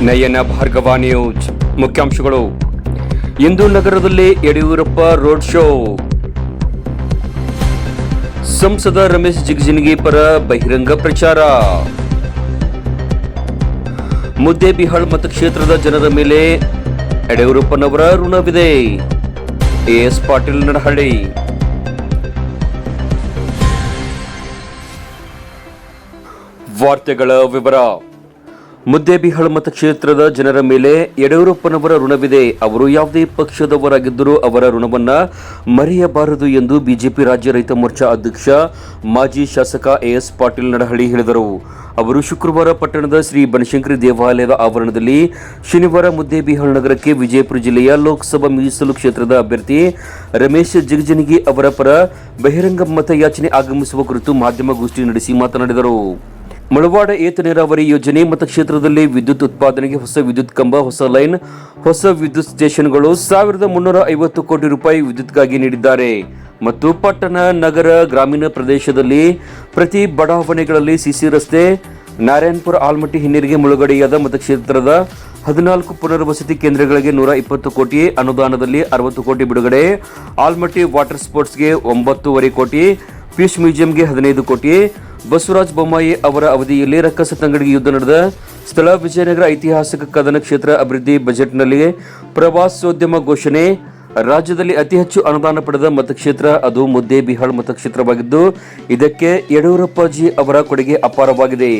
ನಯನ Bhargava news. ಮುಖ್ಯಾಂಶಗಳು. ಇಂದು ನಗರದಲ್ಲಿ Yediyurappa road show. ಸಂಸದ ರಮೇಶ್ ಜಿಗಜಿಣಗಿ ಪರ ಬಹಿರಂಗ ಪ್ರಚಾರ. ಮುದ್ದೇಬಿಹಾಳ್ ಮತಕ್ಷೇತ್ರದ ಜನರ ಮೇಲೆ ಯಡಿಯೂರಪ್ಪನವರ ಋಣವಿದೆ. ಎಎಸ್ ಪಾಟೀಲ್ ನಡಹಳ್ಳಿ. ವಾರ್ತೆಗಳ ವಿವರ. ಮುದ್ದೇಬಿಹಾಳ್ ಮತಕ್ಷೇತ್ರದ ಜನರ ಮೇಲೆ ಯಡಿಯೂರಪ್ಪನವರ ಋಣವಿದೆ. ಅವರು ಯಾವುದೇ ಪಕ್ಷದವರಾಗಿದ್ದರೂ ಅವರ ಋಣವನ್ನು ಮರೆಯಬಾರದು ಎಂದು ಬಿಜೆಪಿ ರಾಜ್ಯ ರೈತ ಮೋರ್ಚಾ ಅಧ್ಯಕ್ಷ, ಮಾಜಿ ಶಾಸಕ ಎಎಸ್ ಪಾಟೀಲ್ ನಡಹಳ್ಳಿ ಹೇಳಿದರು. ಅವರು ಶುಕ್ರವಾರ ಪಟ್ಟಣದ ಶ್ರೀ ಬನಶಂಕರಿ ದೇವಾಲಯದ ಆವರಣದಲ್ಲಿ ಶನಿವಾರ ಮುದ್ದೇಬಿಹಾಳ್ ನಗರಕ್ಕೆ ವಿಜಯಪುರ ಜಿಲ್ಲೆಯ ಲೋಕಸಭಾ ಮೀಸಲು ಕ್ಷೇತ್ರದ ಅಭ್ಯರ್ಥಿ ರಮೇಶ್ ಜಿಗಜಿಣಗಿ ಅವರ ಪರ ಬಹಿರಂಗ ಮತಯಾಚನೆ ಆಗಮಿಸುವ ಕುರಿತು ಮಾಧ್ಯಮಗೋಷ್ಠಿ ನಡೆಸಿ ಮಾತನಾಡಿದರು. ಮುಳವಾಡ ಏತ ನೀರಾವರಿ ಯೋಜನೆ ಮತಕ್ಷೇತ್ರದಲ್ಲಿ ವಿದ್ಯುತ್ ಉತ್ಪಾದನೆಗೆ ಹೊಸ ವಿದ್ಯುತ್ ಕಂಬ, ಹೊಸ ಲೈನ್, ಹೊಸ ವಿದ್ಯುತ್ ಸ್ಟೇಷನ್ಗಳು ಸಾವಿರದ ಮುನ್ನೂರ ಐವತ್ತು ಕೋಟಿ ರೂಪಾಯಿ ವಿದ್ಯುತ್ಗಾಗಿ ನೀಡಿದ್ದಾರೆ. ಮತ್ತು ಪಟ್ಟಣ, ನಗರ, ಗ್ರಾಮೀಣ ಪ್ರದೇಶದಲ್ಲಿ ಪ್ರತಿ ಬಡಾವಣೆಗಳಲ್ಲಿ ಸಿಸಿ ರಸ್ತೆ, ನಾರಾಯಣಪುರ ಆಲ್ಮಟ್ಟಿ ಹಿನ್ನೀರಿಗೆ ಮುಳುಗಡೆಯಾದ ಮತಕ್ಷೇತ್ರದ ಹದಿನಾಲ್ಕು ಪುನರ್ವಸತಿ ಕೇಂದ್ರಗಳಿಗೆ ನೂರ ಇಪ್ಪತ್ತು ಕೋಟಿ, ಅನುದಾನದಲ್ಲಿ ಅರವತ್ತು ಕೋಟಿ ಬಿಡುಗಡೆ, ಆಲ್ಮಟ್ಟಿ ವಾಟರ್ ಸ್ಪೋರ್ಟ್ಸ್ಗೆ ಒಂಬತ್ತೂವರೆ ಕೋಟಿ ಫಿಶ್ ಮ್ಯೂಸಿಯಂಗೆ ಹದಿನೈದು ಕೋಟಿ ಬಸವರಾಜ ಬೊಮ್ಮಾಯಿ ಅವರ ಅವಧಿಯಲ್ಲಿ ರಕ್ಕಸ ತಂಗಡಿಗೆ ಯುದ್ಧ ನಡೆದ ಸ್ಥಳ ವಿಜಯನಗರ ಐತಿಹಾಸಿಕ ಕದನ ಕ್ಷೇತ್ರ ಅಭಿವೃದ್ಧಿ ಬಜೆಟ್ನಲ್ಲಿ ಪ್ರವಾಸೋದ್ಯಮ ಘೋಷಣೆ ರಾಜ್ಯದಲ್ಲಿ ಅತಿ ಹೆಚ್ಚು ಅನುದಾನ ಪಡೆದ ಮತಕ್ಷೇತ್ರ ಅದು ಮುದ್ದೇಬಿಹಾಳ್ ಮತಕ್ಷೇತ್ರವಾಗಿದ್ದು, ಇದಕ್ಕೆ ಯಡಿಯೂರಪ್ಪಾಜಿ ಅವರ ಕೊಡುಗೆ ಅಪಾರವಾಗಿದೆ.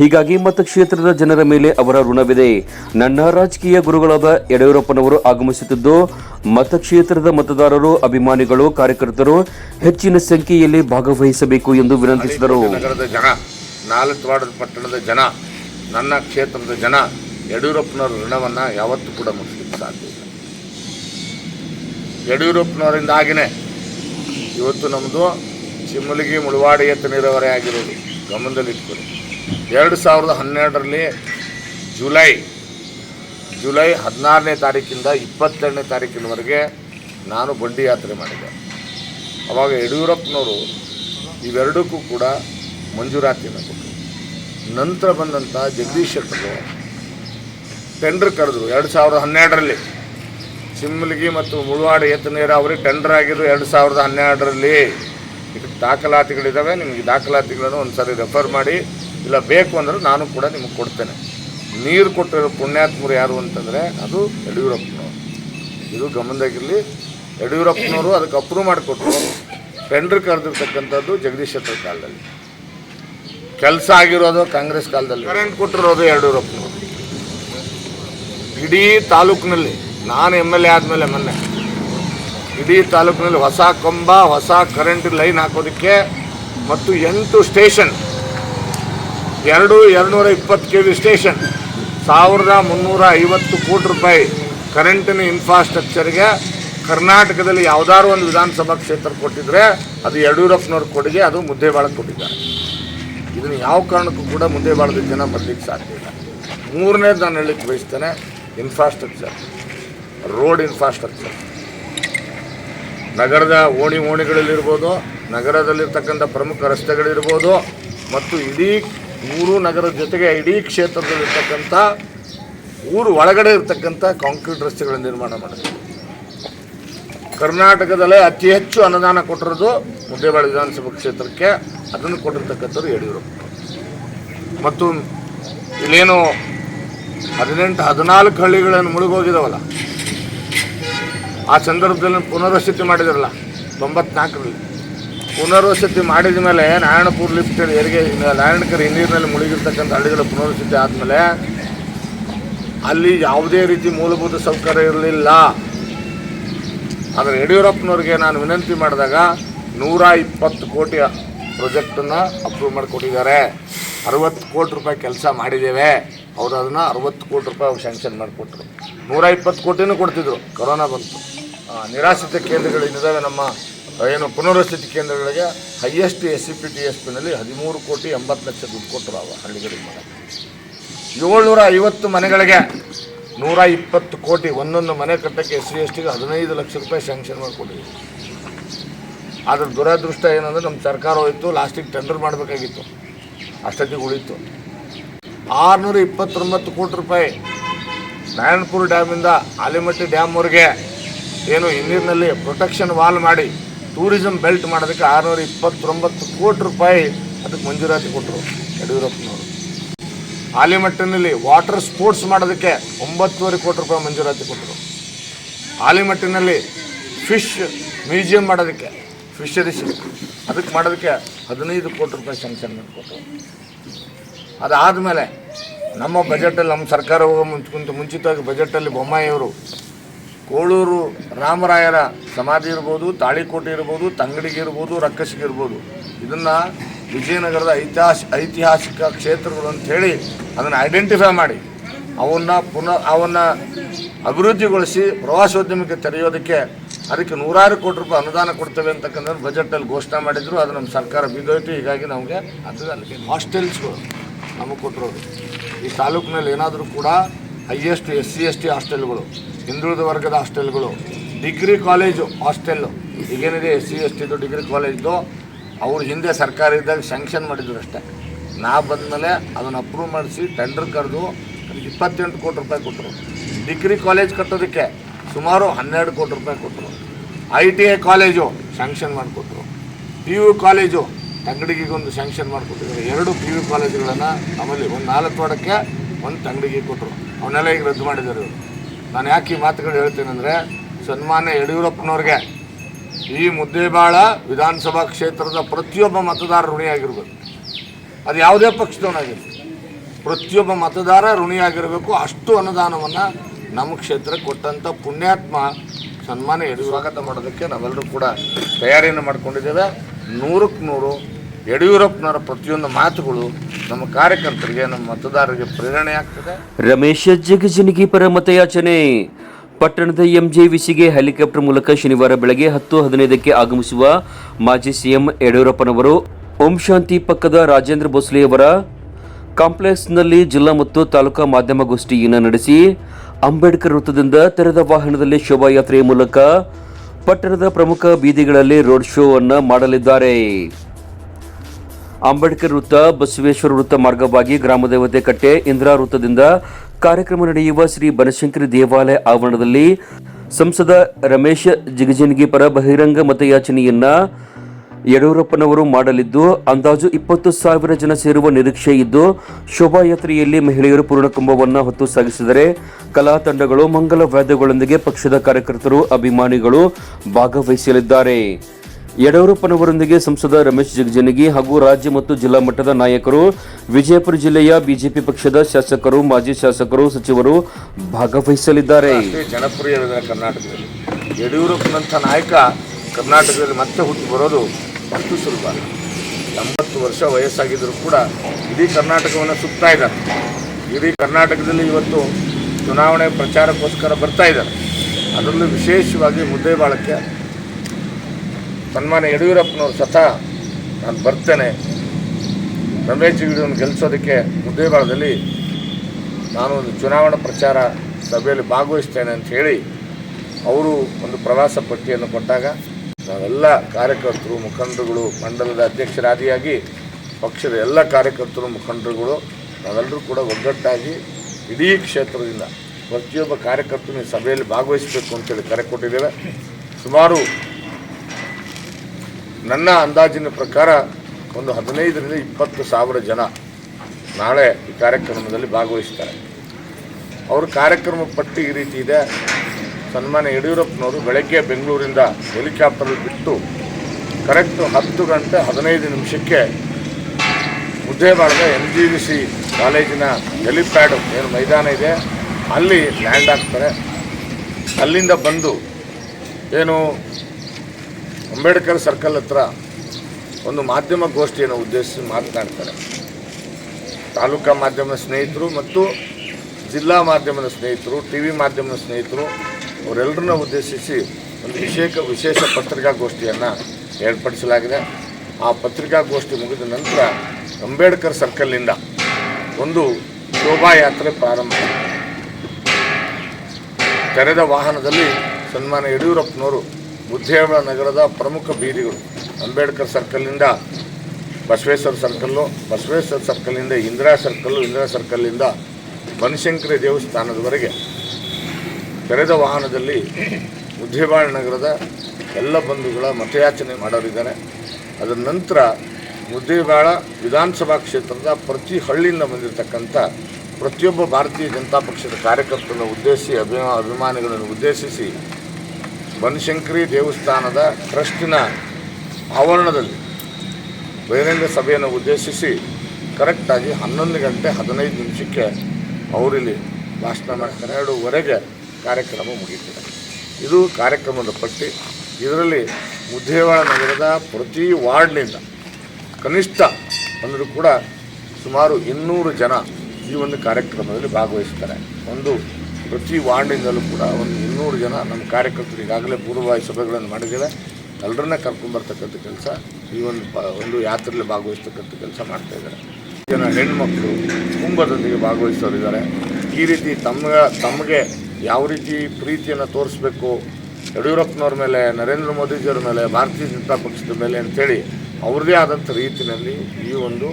ಹೀಗಾಗಿ ಮತಕ್ಷೇತ್ರದ ಜನರ ಮೇಲೆ ಅವರ ಋಣವಿದೆ. ನನ್ನ ರಾಜಕೀಯ ಗುರುಗಳಾದ ಯಡಿಯೂರಪ್ಪನವರು ಆಗಮಿಸುತ್ತಿದ್ದು, ಮತಕ್ಷೇತ್ರದ ಮತದಾರರು, ಅಭಿಮಾನಿಗಳು, ಕಾರ್ಯಕರ್ತರು ಹೆಚ್ಚಿನ ಸಂಖ್ಯೆಯಲ್ಲಿ ಭಾಗವಹಿಸಬೇಕು ಎಂದು ವಿನಂತಿಸಿದರು. ಜನ ಪಟ್ಟಣದ ಜನ, ನನ್ನ ಕ್ಷೇತ್ರದ ಜನ ಯಡಿಯೂರಪ್ಪನವರ ಋಣವನ್ನು ಯಾವತ್ತೂ ಕೂಡ ಮುಗಿಸಲಿಕ್ಕೆ ಸಾಧ್ಯ ಯಡಿಯೂರಪ್ಪನವರಿಂದಾಗಿನೇ ಇವತ್ತು ನಮ್ಮದು ಚಿಮ್ಮಲಿಗಿ ಮುಳವಾಡಿ ಎತ್ತ ನೀರಾವರಿ ಆಗಿರೋದು. ಗಮನದಲ್ಲಿಟ್ಕೊಳ್ಳಿ ಎರಡು ಸಾವಿರದ ಹನ್ನೆರಡರಲ್ಲಿ ಜುಲೈ ಜುಲೈ ಹದಿನಾರನೇ ತಾರೀಕಿಂದ ಇಪ್ಪತ್ತೆರಡನೇ ತಾರೀಕಿನವರೆಗೆ ನಾನು ಬಂಡಿ ಯಾತ್ರೆ ಮಾಡಿದೆ. ಅವಾಗ ಯಡಿಯೂರಪ್ಪನವರು ಇವೆರಡಕ್ಕೂ ಕೂಡ ಮಂಜೂರಾತಿಯನ್ನು ಕೊಟ್ಟರು. ನಂತರ ಬಂದಂಥ ಜಗದೀಶ್ ಶೆಟ್ಟರು ಟೆಂಡರ್ ಕರೆದ್ರು. ಎರಡು ಸಾವಿರದ ಹನ್ನೆರಡರಲ್ಲಿ ಸಿಮ್ಮಲಿಗಿ ಮತ್ತು ಮುಳವಾಡ ಎತ್ತು ನೀರಾವರಿ ಟೆಂಡರ್ ಆಗಿದ್ದು ಎರಡು ಸಾವಿರದ ಹನ್ನೆರಡರಲ್ಲಿ. ಇದಕ್ಕೆ ದಾಖಲಾತಿಗಳಿದ್ದಾವೆ ನಿಮಗೆ ದಾಖಲಾತಿಗಳನ್ನು ಒಂದು ಸಾರಿ ರೆಫರ್ ಮಾಡಿ. ಇಲ್ಲ ಬೇಕು ಅಂದರೆ ನಾನು ಕೂಡ ನಿಮಗೆ ಕೊಡ್ತೇನೆ. ನೀರು ಕೊಟ್ಟಿರೋ ಪುಣ್ಯಾತ್ಮರು ಯಾರು ಅಂತಂದರೆ ಅದು ಯಡಿಯೂರಪ್ಪನವರು. ಇದು ಗಮನದಾಗಿರಲಿ ಯಡಿಯೂರಪ್ಪನವರು ಅದಕ್ಕೆ ಅಪ್ರೂವ್ ಮಾಡಿಕೊಟ್ರು. ಟೆಂಡರ್ ಕರೆದಿರ್ತಕ್ಕಂಥದ್ದು ಜಗದೀಶ್ ಶೆಟ್ಟರ್ ಕಾಲದಲ್ಲಿ. ಕೆಲಸ ಆಗಿರೋದು ಕಾಂಗ್ರೆಸ್ ಕಾಲದಲ್ಲಿ. ಕರೆಂಟ್ ಕೊಟ್ಟಿರೋದು ಯಡಿಯೂರಪ್ಪನವರು. ಇಡೀ ತಾಲೂಕಿನಲ್ಲಿ ನಾನು ಎಂ ಎಲ್ ಎ ಆದಮೇಲೆ ಮೊನ್ನೆ. ಇಡೀ ತಾಲೂಕಿನಲ್ಲಿ ಹೊಸ ಕಂಬ, ಹೊಸ ಕರೆಂಟ್ ಲೈನ್ ಹಾಕೋದಕ್ಕೆ ಮತ್ತು ಎಂಟು ಸ್ಟೇಷನ್ ಎರಡು ಎರಡುನೂರ ಇಪ್ಪತ್ತು ಕೆ ವಿ ಸ್ಟೇಷನ್ ಸಾವಿರದ ಮುನ್ನೂರ ಐವತ್ತು ಕೋಟಿ ರೂಪಾಯಿ ಕರೆಂಟಿನ ಇನ್ಫ್ರಾಸ್ಟ್ರಕ್ಚರ್ಗೆ ಕರ್ನಾಟಕದಲ್ಲಿ ಯಾವುದಾದ್ರು ಒಂದು ವಿಧಾನಸಭಾ ಕ್ಷೇತ್ರ ಕೊಟ್ಟಿದ್ರೆ ಅದು ಯಡಿಯೂರಪ್ಪನವ್ರ ಕೊಡುಗೆ, ಅದು ಮುದ್ದೇಬಾಳಕ್ಕೆ ಕೊಟ್ಟಿದ್ದಾರೆ. ಇದನ್ನು ಯಾವ ಕಾರಣಕ್ಕೂ ಕೂಡ ಮುದ್ದೇಬಾಳದ ಜನ ಬರಲಿಕ್ಕೆ ಸಾಧ್ಯ ಇಲ್ಲ. ಮೂರನೇದು ನಾನು ಹೇಳಲಿಕ್ಕೆ ಬಯಸ್ತೇನೆ ಇನ್ಫ್ರಾಸ್ಟ್ರಕ್ಚರ್ ರೋಡ್ ಇನ್ಫ್ರಾಸ್ಟ್ರಕ್ಚರ್ ನಗರದ ಓಣಿ ಓಣಿಗಳಲ್ಲಿರ್ಬೋದು, ನಗರದಲ್ಲಿರ್ತಕ್ಕಂಥ ಪ್ರಮುಖ ರಸ್ತೆಗಳಿರ್ಬೋದು, ಮತ್ತು ಇಡೀ ಊರು ನಗರದ ಜೊತೆಗೆ ಇಡೀ ಕ್ಷೇತ್ರದಲ್ಲಿರ್ತಕ್ಕಂಥ ಊರು ಒಳಗಡೆ ಇರ್ತಕ್ಕಂಥ ಕಾಂಕ್ರೀಟ್ ರಸ್ತೆಗಳ ನಿರ್ಮಾಣ ಮಾಡಿದೆ ಕರ್ನಾಟಕದಲ್ಲೇ ಅತಿ ಹೆಚ್ಚು ಅನುದಾನ ಕೊಟ್ಟಿರೋದು ಮುದ್ದೇಬಾಳ ವಿಧಾನಸಭಾ ಕ್ಷೇತ್ರಕ್ಕೆ, ಅದನ್ನು ಕೊಟ್ಟಿರ್ತಕ್ಕಂಥವ್ರು ಯಡಿಯೂರಪ್ಪ. ಮತ್ತು ಇಲ್ಲೇನು ಹದಿನೆಂಟು ಹದಿನಾಲ್ಕು ಹಳ್ಳಿಗಳನ್ನು ಮುಳುಗೋಗಿದಾವಲ್ಲ ಆ ಸಂದರ್ಭದಲ್ಲಿ ಪುನರ್ವಸತಿ ಮಾಡಿದ್ರಲ್ಲ, ತೊಂಬತ್ನಾಲ್ಕರಲ್ಲಿ. ಪುನರ್ವಸತಿ ಮಾಡಿದ ಮೇಲೆ ನಾರಾಯಣಪುರ ಲಿಫ್ಟ್ ಹೆರಿಗೆ, ನಾರಾಯಣಕರ ಹಿನ್ನೀರಿನಲ್ಲಿ ಮುಳುಗಿರ್ತಕ್ಕಂಥ ಹಳ್ಳಿಗಳ ಪುನರ್ವಸತಿ ಆದಮೇಲೆ ಅಲ್ಲಿ ಯಾವುದೇ ರೀತಿ ಮೂಲಭೂತ ಸೌಕರ್ಯ ಇರಲಿಲ್ಲ. ಆದರೆ ಯಡಿಯೂರಪ್ಪನವ್ರಿಗೆ ನಾನು ವಿನಂತಿ ಮಾಡಿದಾಗ ನೂರ ಇಪ್ಪತ್ತು ಕೋಟಿ ಪ್ರಾಜೆಕ್ಟನ್ನು ಅಪ್ರೂವ್ ಮಾಡಿಕೊಟ್ಟಿದ್ದಾರೆ. ಅರವತ್ತು ಕೋಟಿ ರೂಪಾಯಿ ಕೆಲಸ ಮಾಡಿದ್ದೇವೆ. ಅವರು ಅದನ್ನು ಅರವತ್ತು ಕೋಟಿ ರೂಪಾಯಿ ಅವ್ರು ಸ್ಯಾಂಕ್ಷನ್ ಮಾಡಿಕೊಟ್ರು. ನೂರ ಇಪ್ಪತ್ತು ಕೋಟಿನೂ ಕೊಡ್ತಿದ್ರು. ಕೊರೋನಾ ಬಂತು. ನಿರಾಶ್ರಿತ ಕೇಂದ್ರಗಳೇನಿದ್ದಾವೆ ನಮ್ಮ ಏನು ಪುನರ್ವಸತಿ ಕೇಂದ್ರಗಳಿಗೆ highest S C P T S ಪಿನಲ್ಲಿ ಹದಿಮೂರು ಕೋಟಿ ಎಂಬತ್ತು ಲಕ್ಷ ದುಡ್ಡು ಕೊಟ್ಟರು ಅವ ಹಳ್ಳಿಗಳಿಗೆ ಮನೆ. ಏಳ್ನೂರ ಐವತ್ತು ಮನೆಗಳಿಗೆ ನೂರ ಇಪ್ಪತ್ತು ಕೋಟಿ ಒಂದೊಂದು ಮನೆ ಕಟ್ಟಕ್ಕೆ ಎಸ್ ಸಿ ಎಸ್ ಟಿಗೆ ಹದಿನೈದು ಲಕ್ಷ ರೂಪಾಯಿ ಸ್ಯಾಂಕ್ಷನ್ ಮಾಡಿಕೊಟ್ಟಿದ್ವಿ ಅದ್ರ ದುರದೃಷ್ಟ ಏನಂದ್ರೆ ನಮ್ಮ ಸರ್ಕಾರ ಹೋಯಿತು ಲಾಸ್ಟಿಗೆ ಟೆಂಡರ್ ಮಾಡಬೇಕಾಗಿತ್ತು. ಅಷ್ಟೊತ್ತಿಗೆ ಉಳಿತು. ಆರುನೂರ ಇಪ್ಪತ್ತೊಂಬತ್ತು ಕೋಟಿ ರೂಪಾಯಿ ನಾರಾಯಣಪುರ ಡ್ಯಾಮಿಂದ ಆಲಿಮಟ್ಟಿ ಡ್ಯಾಮ್ವರೆಗೆ ಏನು ಹಿನ್ನೀರಿನಲ್ಲಿ ಪ್ರೊಟೆಕ್ಷನ್ ವಾಲ್ ಮಾಡಿ ಟೂರಿಸಂ ಬೆಲ್ಟ್ ಮಾಡೋದಕ್ಕೆ ಆರುನೂರ ಇಪ್ಪತ್ತೊಂಬತ್ತು ಕೋಟಿ ರೂಪಾಯಿ ಅದಕ್ಕೆ ಮಂಜೂರಾತಿ ಕೊಟ್ಟರು ಯಡಿಯೂರಪ್ಪನವರು. ಆಲಿಮಟ್ಟಿನಲ್ಲಿ ವಾಟರ್ ಸ್ಪೋರ್ಟ್ಸ್ ಮಾಡೋದಕ್ಕೆ ಒಂಬತ್ತುವರೆ ಕೋಟಿ ರೂಪಾಯಿ ಮಂಜೂರಾತಿ ಕೊಟ್ಟರು. ಆಲಿಮಟ್ಟಿನಲ್ಲಿ ಫಿಶ್ ಮ್ಯೂಸಿಯಂ ಮಾಡೋದಕ್ಕೆ ಫಿಶರೀಸ್ ಅದಕ್ಕೆ ಮಾಡೋದಕ್ಕೆ ಹದಿನೈದು ಕೋಟಿ ರೂಪಾಯಿ ಸ್ಯಾಂಕ್ಷನ್ ಮಾಡಿಕೊಟ್ರು ಅದಾದಮೇಲೆ ನಮ್ಮ ಬಜೆಟಲ್ಲಿ ನಮ್ಮ ಸರ್ಕಾರ ಹೋಗೋ ಮುಂಚೆ ಮುಂಚಿತವಾಗಿ ಬಜೆಟಲ್ಲಿ ಬೊಮ್ಮಾಯಿಯವರು, ಕೋಳೂರು ರಾಮರಾಯರ ಸಮಾಧಿ ಇರ್ಬೋದು, ತಾಳಿಕೋಟೆ ಇರ್ಬೋದು, ತಂಗಡಿಗೆ ಇರ್ಬೋದು, ರಕ್ಕಸಿಗೆ ಇರ್ಬೋದು. ಇದನ್ನು ವಿಜಯನಗರದ ಐತಿಹಾಸ ಐತಿಹಾಸಿಕ ಕ್ಷೇತ್ರಗಳು ಅಂತ ಹೇಳಿ ಅದನ್ನು ಐಡೆಂಟಿಫೈ ಮಾಡಿ. ಅವನ್ನ ಪುನಃ ಅವನ್ನ ಅಭಿವೃದ್ಧಿಗೊಳಿಸಿ ಪ್ರವಾಸೋದ್ಯಮಕ್ಕೆ ತೆರೆಯೋದಕ್ಕೆ ಅದಕ್ಕೆ ನೂರಾರು ಕೋಟಿ ರೂಪಾಯಿ ಅನುದಾನ ಕೊಡ್ತೇವೆ ಅಂತಕ್ಕಂಥದ್ದು ಬಜೆಟಲ್ಲಿ ಘೋಷಣೆ ಮಾಡಿದ್ರು. ಅದು ನಮ್ಮ ಸರ್ಕಾರ ಬಿದ್ದೋಯ್ತು. ಹೀಗಾಗಿ ನಮಗೆ ಅದು ಅಲ್ಲಿಗೆ ಹಾಸ್ಟೆಲ್ಸ್ಗಳು ನಮಗೆ ಕೊಟ್ಟಿರೋದು. ಈ ತಾಲೂಕಿನಲ್ಲಿ ಏನಾದರೂ ಕೂಡ highest S C S T ಹಾಸ್ಟೆಲ್ಗಳು ಹಿಂದುಳಿದ ವರ್ಗದ ಹಾಸ್ಟೆಲ್ಗಳು ಡಿಗ್ರಿ ಕಾಲೇಜು ಹಾಸ್ಟೆಲ್ಲು ಈಗೇನಿದೆ ಎಸ್ ಸಿ ಎಸ್ ಟಿದು ಡಿಗ್ರಿ ಕಾಲೇಜ್ದು ಅವ್ರ ಹಿಂದೆ ಸರ್ಕಾರ ಇದ್ದಾಗ ಸ್ಯಾಂಕ್ಷನ್ ಮಾಡಿದ್ರು ಅಷ್ಟೇ. ನಾ ಬಂದಮೇಲೆ ಅದನ್ನು ಅಪ್ರೂವ್ ಮಾಡಿಸಿ ಟೆಂಡರ್ ಕರೆದು ಇಪ್ಪತ್ತೆಂಟು ಕೋಟಿ ರೂಪಾಯಿ ಕೊಟ್ಟರು ಡಿಗ್ರಿ ಕಾಲೇಜ್ ಕಟ್ಟೋದಕ್ಕೆ ಸುಮಾರು ಹನ್ನೆರಡು ಕೋಟಿ ರೂಪಾಯಿ ಕೊಟ್ಟರು I T I college sanction ಮಾಡಿಕೊಟ್ರು. ಪಿ ಯು ಕಾಲೇಜು ತಂಗಡಿಗೆಗೊಂದು ಸ್ಯಾಂಕ್ಷನ್ ಮಾಡಿಕೊಟ್ಟಿದ್ದಾರೆ. ಎರಡು ಪಿ ಯು ಕಾಲೇಜುಗಳನ್ನು ನಮ್ಮಲ್ಲಿ ಒಂದು ನಾಲ್ಕು ವಾಡಕ್ಕೆ ಒಂದು ತಂಗಡಿಗೆ ಕೊಟ್ಟರು ಅವನ್ನೆಲ್ಲ ಈಗ ರದ್ದು ಮಾಡಿದ್ದಾರೆ ಇವರು. ನಾನು ಯಾಕೆ ಈ ಮಾತುಗಳು ಹೇಳ್ತೇನೆಂದರೆ, ಸನ್ಮಾನ್ಯ ಯಡಿಯೂರಪ್ಪನವ್ರಿಗೆ ಈ ಮುದ್ದೇಬಾಳ ವಿಧಾನಸಭಾ ಕ್ಷೇತ್ರದ ಪ್ರತಿಯೊಬ್ಬ ಮತದಾರ ಋಣಿಯಾಗಿರ್ಬೇಕು. ಅದು ಯಾವುದೇ ಪಕ್ಷದವನಾಗಿರ್ಬೇಕು ಪ್ರತಿಯೊಬ್ಬ ಮತದಾರ ಋಣಿಯಾಗಿರಬೇಕು. ಅಷ್ಟು ಅನುದಾನವನ್ನು ನಮ್ಮ ಕ್ಷೇತ್ರಕ್ಕೆ ಕೊಟ್ಟಂಥ ಪುಣ್ಯಾತ್ಮ ಸನ್ಮಾನ ಎದುರು ಸ್ವಾಗತ ಮಾಡೋದಕ್ಕೆ ನಾವೆಲ್ಲರೂ ಕೂಡ ತಯಾರಿಯನ್ನು ಮಾಡ್ಕೊಂಡಿದ್ದೇವೆ. ನೂರಕ್ಕೆ ನೂರು ಯಡಿಯೂರಪ್ಪನವರ ಪ್ರತಿಯೊಂದು ಮಾತುಗಳು ನಮ್ಮ ಕಾರ್ಯಕರ್ತರಿಗೆ, ನಮ್ಮ ಮತದಾರರಿಗೆ ಪ್ರೇರಣೆ ಆಗ್ತದೆ. ರಮೇಶ ಜಗಜಿನಗಿ ಪರ ಮತಯಾಚನೆ. ಪಟ್ಟಣದ ಎಂಜೆವಿಸಿಗೆ ಹೆಲಿಕಾಪ್ಟರ್ ಮೂಲಕ ಶನಿವಾರ ಬೆಳಗ್ಗೆ ಹತ್ತು ಹದಿನೈದಕ್ಕೆ ಆಗಮಿಸುವ ಮಾಜಿ ಸಿಎಂ ಯಡಿಯೂರಪ್ಪನವರು, ಓಂ ಶಾಂತಿ ಪಕ್ಕದ ರಾಜೇಂದ್ರ ಭೋಸ್ಲೆಯವರ ಕಾಂಪ್ಲೆಕ್ಸ್ನಲ್ಲಿ ಜಿಲ್ಲಾ ಮತ್ತು ತಾಲೂಕಾ ಮಾಧ್ಯಮ ಗೋಷ್ಠಿಯನ್ನು ನಡೆಸಿ ಅಂಬೇಡ್ಕರ್ ವೃತ್ತದಿಂದ ತೆರೆದ ವಾಹನದಲ್ಲಿ ಶೋಭಾಯಾತ್ರೆಯ ಮೂಲಕ ಪಟ್ಟಣದ ಪ್ರಮುಖ ಬೀದಿಗಳಲ್ಲಿ ರೋಡ್ ಶೋವನ್ನು ಮಾಡಲಿದ್ದಾರೆ. ಅಂಬೇಡ್ಕರ್ ವೃತ್ತ, ಬಸವೇಶ್ವರ ವೃತ್ತ ಮಾರ್ಗವಾಗಿ ಗ್ರಾಮದೇವತೆ ಕಟ್ಟೆ ಇಂದಿರಾ ವೃತ್ತದಿಂದ ಕಾರ್ಯಕ್ರಮ ನಡೆಯುವ ಶ್ರೀ ಬನಶಂಕರಿ ದೇವಾಲಯ ಆವರಣದಲ್ಲಿ ಸಂಸದ ರಮೇಶ್ ಜಿಗಜಿನ್ಗಿ ಪರ ಬಹಿರಂಗ ಮತಯಾಚನೆಯನ್ನ ಯಡಿಯೂರಪ್ಪನವರು ಮಾಡಲಿದ್ದು, ಅಂದಾಜು ಇಪ್ಪತ್ತು ಸಾವಿರ ಜನ ಸೇರುವ ನಿರೀಕ್ಷೆ ಇದ್ದು, ಶೋಭಾಯಾತ್ರೆಯಲ್ಲಿ ಮಹಿಳೆಯರು ಪೂರ್ಣ ಕುಂಭವನ್ನು ಹೊತ್ತು ಸಾಗಿಸಿದರೆ ಕಲಾ ತಂಡಗಳು ಮಂಗಲ ವಾದ್ಯಗಳೊಂದಿಗೆ ಪಕ್ಷದ ಕಾರ್ಯಕರ್ತರು, ಅಭಿಮಾನಿಗಳು ಭಾಗವಹಿಸಲಿದ್ದಾರೆ. ಯಡಿಯೂರಪ್ಪನವರೊಂದಿಗೆ ಸಂಸದ ರಮೇಶ್ ಜಿಗಜಿಣಗಿ ಹಾಗೂ ರಾಜ್ಯ ಮತ್ತು ಜಿಲ್ಲಾ ಮಟ್ಟದ ನಾಯಕರು, ವಿಜಯಪುರ ಜಿಲ್ಲೆಯ ಬಿಜೆಪಿ ಪಕ್ಷದ ಶಾಸಕರು, ಮಾಜಿ ಶಾಸಕರು, ಸಚಿವರು ಭಾಗವಹಿಸಲಿದ್ದಾರೆ. ಜನಪ್ರಿಯ ಕರ್ನಾಟಕದಲ್ಲಿ. ಯಡಿಯೂರಪ್ಪನಂಥ ನಾಯಕ ಕರ್ನಾಟಕದಲ್ಲಿ ಮತ್ತೆ ಹುಟ್ಟು ಬರೋದು ಅಷ್ಟು ಸುಲಭ ಎಂಬತ್ತು ವರ್ಷ ವಯಸ್ಸಾಗಿದ್ದರೂ ಕೂಡ ಇಡೀ ಕರ್ನಾಟಕವನ್ನು ಸುತ್ತಾ ಇದ್ದಾರೆ. ಇಡೀ ಕರ್ನಾಟಕದಲ್ಲಿ ಇವತ್ತು ಚುನಾವಣೆ ಪ್ರಚಾರಕ್ಕೋಸ್ಕರ ಬರ್ತಾ ಇದ್ದಾರೆ. ಅದರಲ್ಲೂ ವಿಶೇಷವಾಗಿ ಮುದ್ದೇಬಾಳಕ್ಕೆ ಸನ್ಮಾನ್ಯ ಯಡಿಯೂರಪ್ಪನವರು ಸತ ನಾನು ಬರ್ತೇನೆ. ರಮೇಶ್ ಜಿಗಿಡನ್ನು ಗೆಲ್ಲಿಸೋದಕ್ಕೆ ಮುದ್ದೇಬಾಳದಲ್ಲಿ ನಾನು ಒಂದು ಚುನಾವಣಾ ಪ್ರಚಾರ ಸಭೆಯಲ್ಲಿ ಭಾಗವಹಿಸ್ತೇನೆ ಅಂತ ಹೇಳಿ ಅವರು ಒಂದು ಪ್ರವಾಸ ಪಟ್ಟಿಯನ್ನು ಕೊಟ್ಟಾಗ ನಾವೆಲ್ಲ ಕಾರ್ಯಕರ್ತರು, ಮುಖಂಡರುಗಳು, ಮಂಡಲದ ಅಧ್ಯಕ್ಷರಾದಿಯಾಗಿ ಪಕ್ಷದ ಎಲ್ಲ ಕಾರ್ಯಕರ್ತರು, ಮುಖಂಡರುಗಳು ನಾವೆಲ್ಲರೂ ಕೂಡ ಒಗ್ಗಟ್ಟಾಗಿ ಇಡೀ ಕ್ಷೇತ್ರದಿಂದ ಪ್ರತಿಯೊಬ್ಬ ಕಾರ್ಯಕರ್ತರು ಸಭೆಯಲ್ಲಿ ಭಾಗವಹಿಸಬೇಕು ಅಂತೇಳಿ ಕರೆ ಕೊಟ್ಟಿದ್ದೇವೆ. ಸುಮಾರು ನನ್ನ ಅಂದಾಜಿನ ಪ್ರಕಾರ ಒಂದು ಹದಿನೈದರಿಂದ ಇಪ್ಪತ್ತು ಸಾವಿರ ಜನ ನಾಳೆ ಈ ಕಾರ್ಯಕ್ರಮದಲ್ಲಿ ಭಾಗವಹಿಸ್ತಾರೆ. ಅವ್ರ ಕಾರ್ಯಕ್ರಮ ಪಟ್ಟಿ ಈ ರೀತಿ ಇದೆ. ಸನ್ಮಾನ್ಯ ಯಡಿಯೂರಪ್ಪನವರು ಬೆಳಗ್ಗೆ ಬೆಂಗಳೂರಿಂದ ಹೆಲಿಕಾಪ್ಟರ್ ಬಿಟ್ಟು ಕರೆಕ್ಟ್ ಹತ್ತು ಗಂಟೆ ಹದಿನೈದು ನಿಮಿಷಕ್ಕೆ ಮುದ್ದೇಬಾಳದ ಎಂ ಜಿ ವಿ ಸಿ ಕಾಲೇಜಿನ ಹೆಲಿಪ್ಯಾಡ್ ಏನು ಮೈದಾನ ಇದೆ. ಅಲ್ಲಿ ಲ್ಯಾಂಡ್ ಆಗ್ತಾರೆ. ಅಲ್ಲಿಂದ ಬಂದು ಏನು ಅಂಬೇಡ್ಕರ್ ಸರ್ಕಲ್ ಹತ್ರ ಒಂದು ಮಾಧ್ಯಮ ಗೋಷ್ಠಿಯನ್ನು ಉದ್ದೇಶಿಸಿ ಮಾತನಾಡ್ತಾರೆ. ತಾಲೂಕಾ ಮಾಧ್ಯಮದ ಸ್ನೇಹಿತರು ಮತ್ತು ಜಿಲ್ಲಾ ಮಾಧ್ಯಮದ ಸ್ನೇಹಿತರು, ಟಿ ವಿ ಮಾಧ್ಯಮದ ಸ್ನೇಹಿತರು, ಅವರೆಲ್ಲರನ್ನ ಉದ್ದೇಶಿಸಿ ಒಂದು ವಿಶೇಷ ವಿಶೇಷ ಪತ್ರಿಕಾಗೋಷ್ಠಿಯನ್ನು ಏರ್ಪಡಿಸಲಾಗಿದೆ. ಆ ಪತ್ರಿಕಾಗೋಷ್ಠಿ ಮುಗಿದ ನಂತರ ಅಂಬೇಡ್ಕರ್ ಸರ್ಕಲ್ನಿಂದ ಒಂದು ಶೋಭಾಯಾತ್ರೆ ಪ್ರಾರಂಭ. ತೆರೆದ ವಾಹನದಲ್ಲಿ ಸನ್ಮಾನ ಯಡಿಯೂರಪ್ಪನವರು ಮುದ್ದೇಬಳ ನಗರದ ಪ್ರಮುಖ ಬೀದಿಗಳು. ಅಂಬೇಡ್ಕರ್ ಸರ್ಕಲ್ನಿಂದ ಬಸವೇಶ್ವರ ಸರ್ಕಲ್ಲು ಬಸವೇಶ್ವರ ಸರ್ಕಲ್ನಿಂದ ಇಂದಿರಾ ಸರ್ಕಲ್ಲು ಇಂದಿರಾ ಸರ್ಕಲ್ನಿಂದ ಬನಶಂಕರಿ ದೇವಸ್ಥಾನದವರೆಗೆ ತೆರೆದ ವಾಹನದಲ್ಲಿ ಮುದ್ದೇಬಾಳ ನಗರದ ಎಲ್ಲ ಬಂಧುಗಳ ಮತಯಾಚನೆ ಮಾಡೋರಿದ್ದಾರೆ. ಅದರ ನಂತರ ಮುದ್ದೇಬಾಳ ವಿಧಾನಸಭಾ ಕ್ಷೇತ್ರದ ಪ್ರತಿ ಹಳ್ಳಿಯಿಂದ ಬಂದಿರತಕ್ಕಂಥ ಪ್ರತಿಯೊಬ್ಬ ಭಾರತೀಯ ಜನತಾ ಪಕ್ಷದ ಕಾರ್ಯಕರ್ತರನ್ನು ಉದ್ದೇಶಿಸಿ ಅಭಿಮಾ, ಅಭಿಮಾನಿಗಳನ್ನು ಉದ್ದೇಶಿಸಿ ಬನಶಂಕರಿ ದೇವಸ್ಥಾನದ ಟ್ರಸ್ಟಿನ ಆವರಣದಲ್ಲಿ ಬಹಿರಂಗ ಸಭೆಯನ್ನು ಉದ್ದೇಶಿಸಿ ಕರೆಕ್ಟಾಗಿ ಹನ್ನೊಂದು ಗಂಟೆ ಹದಿನೈದು ನಿಮಿಷಕ್ಕೆ ಅವರಿಲ್ಲಿ ಭಾಷಣ ಮಾಡ್ತಾರೆ. ಎರಡೂವರೆಗೆ ಕಾರ್ಯಕ್ರಮ ಮುಗೀತದೆ ಇದು ಕಾರ್ಯಕ್ರಮದ ಪಟ್ಟಿ. ಇದರಲ್ಲಿ ಮುದ್ದೇವಾಳ ನಗರದ ಪ್ರತಿ ವಾರ್ಡ್ನಿಂದ ಕನಿಷ್ಠ ಅಂದರೂ ಕೂಡ ಸುಮಾರು ಇನ್ನೂರು ಜನ ಈ ಒಂದು ಕಾರ್ಯಕ್ರಮದಲ್ಲಿ ಭಾಗವಹಿಸ್ತಾರೆ. ಒಂದು ಪ್ರತಿ ವಾರ್ಡಿಂದಲೂ ಕೂಡ ಒಂದು ಇನ್ನೂರು ಜನ ನಮ್ಮ ಕಾರ್ಯಕರ್ತರು ಈಗಾಗಲೇ ಪೂರ್ವಭಾವಿ ಸಭೆಗಳನ್ನು ಮಾಡಿದ್ದೇವೆ. ಎಲ್ಲರನ್ನ ಕರ್ಕೊಂಡ್ಬರ್ತಕ್ಕಂಥ ಕೆಲಸ, ಈ ಒಂದು ಒಂದು ಯಾತ್ರೆಯಲ್ಲಿ ಭಾಗವಹಿಸ್ತಕ್ಕಂಥ ಕೆಲಸ ಮಾಡ್ತಾ ಇದ್ದಾರೆ. ಜನ ಹೆಣ್ಮಕ್ಳು ಕುಟುಂಬದೊಂದಿಗೆ ಭಾಗವಹಿಸೋರಿದ್ದಾರೆ. ಈ ರೀತಿ ತಮ್ಮ ತಮಗೆ ಯಾವ ರೀತಿ ಪ್ರೀತಿಯನ್ನು ತೋರಿಸ್ಬೇಕು, ಯಡಿಯೂರಪ್ಪನವ್ರ ಮೇಲೆ, ನರೇಂದ್ರ ಮೋದಿಜಿಯವ್ರ ಮೇಲೆ, ಭಾರತೀಯ ಜನತಾ ಪಕ್ಷದ ಮೇಲೆ ಅಂತೇಳಿ ಅವ್ರದ್ದೇ ಆದಂಥ ರೀತಿಯಲ್ಲಿ ಈ ಒಂದು